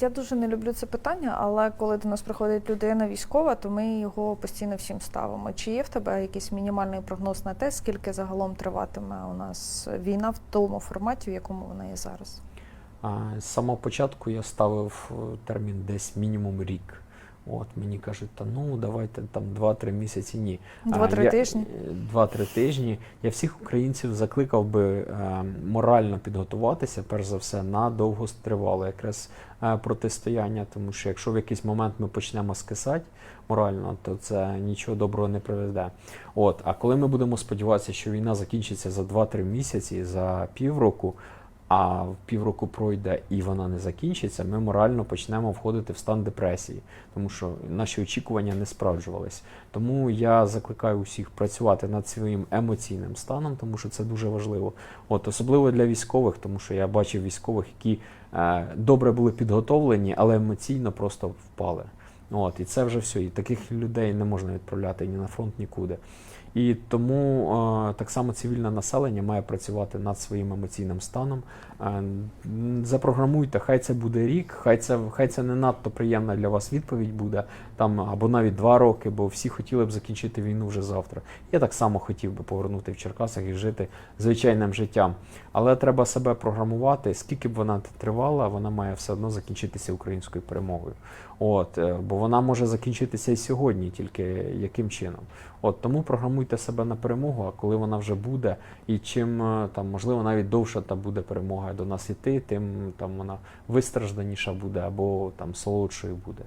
Я дуже не люблю це питання, але коли до нас приходить людина військова, то ми його постійно всім ставимо. Чи є в тебе якийсь мінімальний прогноз на те, скільки загалом триватиме у нас війна в тому форматі, в якому вона є зараз? З самого початку я ставив е, термін десь мінімум рік. От мені кажуть, та ну давайте там 2-3 місяці. Ні. А, Два-три тижні? Два-три тижні. Я всіх українців закликав би е, морально підготуватися, перш за все, на довгостривале якраз е, протистояння. Тому що якщо в якийсь момент ми почнемо скисати морально, то це нічого доброго не приведе. От, а коли ми будемо сподіватися, що війна закінчиться за 2-3 місяці, за півроку, а півроку пройде і вона не закінчиться, ми морально почнемо входити в стан депресії, тому що наші очікування не справджувались. Тому я закликаю усіх працювати над своїм емоційним станом, тому що це дуже важливо. От особливо для військових, тому що я бачив військових, які е, добре були підготовлені, але емоційно просто впали. От, і це вже все. І таких людей не можна відправляти ні на фронт, нікуди. І тому так само цивільне населення має працювати над своїм емоційним станом. Запрограмуйте, хай це буде рік, хай це, хай це не надто приємна для вас відповідь буде, там, або навіть два роки, бо всі хотіли б закінчити війну вже завтра. Я так само хотів би повернути в Черкасах і жити звичайним життям. Але треба себе програмувати, скільки б вона тривала, вона має все одно закінчитися українською перемогою. От, е, бо вона може закінчитися і сьогодні, тільки яким чином. От тому програмуйте себе на перемогу, а коли вона вже буде, і чим е, там можливо навіть довша та буде перемога до нас іти, тим там вона вистражданіша буде або там солодшою буде.